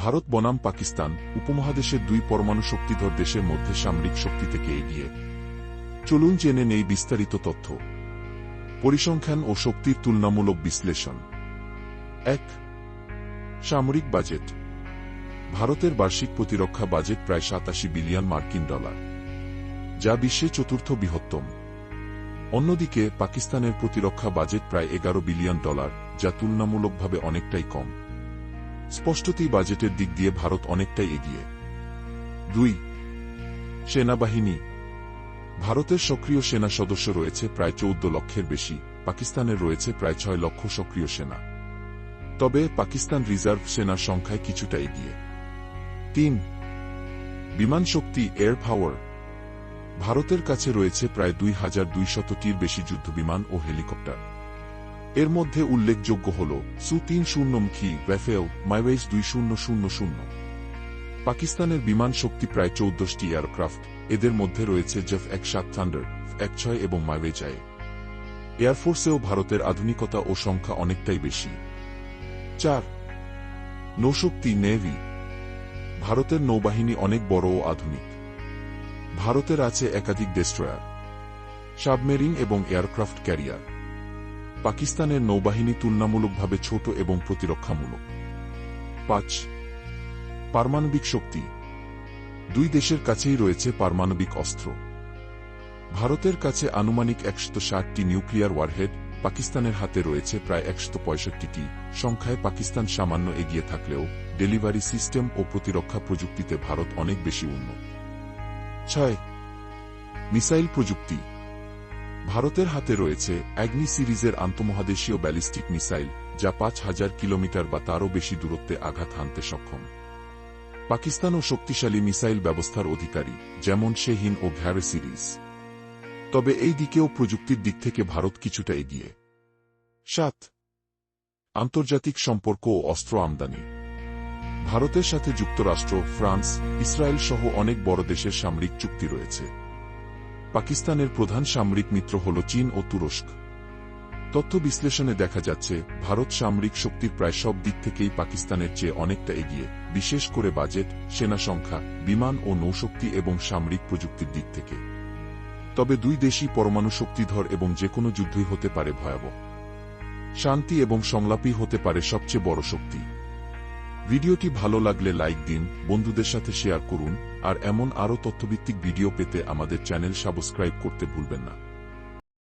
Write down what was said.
ভারত বনাম পাকিস্তান উপমহাদেশের দুই পরমাণু শক্তিধর দেশের মধ্যে সামরিক শক্তি থেকে এগিয়ে। চলুন জেনে নেই বিস্তারিত তথ্য। পরিসংখ্যান ও শক্তির তুলনামূলক বিশ্লেষণ। এক, সামরিক বাজেট। ভারতের বার্ষিক প্রতিরক্ষা বাজেট প্রায় সাতাশি বিলিয়ন মার্কিন ডলার, যা বিশ্বে চতুর্থ বৃহত্তম। অন্যদিকে, পাকিস্তানের প্রতিরক্ষা বাজেট প্রায় এগারো বিলিয়ন ডলার, যা তুলনামূলকভাবে অনেকটাই কম। স্পষ্টতই বাজেটের দিক দিয়ে ভারত অনেকটাই এগিয়ে। দুই, সেনাবাহিনী। ভারতের সক্রিয় সেনা সদস্য রয়েছে প্রায় চৌদ্দ লক্ষের বেশি, পাকিস্তানের রয়েছে প্রায় ছয় লক্ষ সক্রিয় সেনা। তবে পাকিস্তান রিজার্ভ সেনার সংখ্যায় কিছুটা এগিয়ে। তিন, বিমান শক্তি এয়ার পাওয়ার। ভারতের কাছে রয়েছে প্রায় দুই হাজার দুইশতটির বেশি যুদ্ধবিমান ও হেলিকপ্টার। এর মধ্যে উল্লেখযোগ্য হল সু তিন শূন্যমুখী রাফেল মাইওয়েজ দুই শূন্য শূন্য শূন্য। পাকিস্তানের বিমান শক্তি প্রায় চৌদ্দশটি এয়ারক্রাফট, এদের মধ্যে রয়েছে জেফ এক সাত থান্ডার এক ছয় এবং মাইওয়েজ আয় এয়ারফোর্সেও ভারতের আধুনিকতা ও সংখ্যা অনেকটাই বেশি। চার, নৌশক্তি নেভি। ভারতের নৌবাহিনী অনেক বড় ও আধুনিক। ভারতের আছে একাধিক ডেস্ট্রয়ার, সাবমেরিন এবং এয়ারক্রাফট ক্যারিয়ার। পাকিস্তানের নৌবাহিনী তুলনামূলকভাবে ছোট এবং প্রতিরক্ষামূলক। পাঁচ, পারমাণবিক শক্তি। দুই দেশের কাছেই রয়েছে পারমাণবিক অস্ত্র। ভারতের কাছে আনুমানিক একশত ষাটটি নিউক্লিয়ার ওয়ারহেড, পাকিস্তানের হাতে রয়েছে প্রায় একশত পঁয়ষট্টিটি, সংখ্যায় পাকিস্তান সামান্য এগিয়ে থাকলেও ডেলিভারি সিস্টেম ও প্রতিরক্ষা প্রযুক্তিতে ভারত অনেক বেশি উন্নত। ছয়, মিসাইল প্রযুক্তি। ভারতের হাতে রয়েছে অ্যাগ্নি সিরিজের আন্তমহাদেশীয় ব্যালিস্টিক মিসাইল, যা পাঁচ হাজার কিলোমিটার বা তারও বেশি দূরত্বে আঘাত হানতে সক্ষম। পাকিস্তানও শক্তিশালী মিসাইল ব্যবস্থার অধিকারী, যেমন শেহিন ও ঘ্যারে সিরিজ। তবে এই দিকেও প্রযুক্তির দিক থেকে ভারত কিছুটা এগিয়ে। সাত, আন্তর্জাতিক সম্পর্ক ও অস্ত্র আমদানি। ভারতের সাথে যুক্তরাষ্ট্র, ফ্রান্স, ইসরায়েল সহ অনেক বড় দেশের সামরিক চুক্তি রয়েছে। পাকিস্তানের প্রধান সামরিক মিত্র হল চীন ও তুরস্ক। তথ্য বিশ্লেষণে দেখা যাচ্ছে, ভারত সামরিক শক্তির প্রায় সব দিক থেকেই পাকিস্তানের চেয়ে অনেকটা এগিয়ে, বিশেষ করে বাজেট, সেনা সংখ্যা, বিমান ও নৌশক্তি এবং সামরিক প্রযুক্তির দিক থেকে। তবে দুই দেশই পরমাণু শক্তিধর এবং যে কোনো যুদ্ধই হতে পারে ভয়াবহ। শান্তি এবং সংলাপই হতে পারে সবচেয়ে বড় শক্তি। ভিডিওটি ভালো লাগলে লাইক দিন, বন্ধুদের সাথে শেয়ার করুন, আর এমন আরও তথ্যভিত্তিক ভিডিও পেতে আমাদের চ্যানেল সাবস্ক্রাইব করতে ভুলবেন না।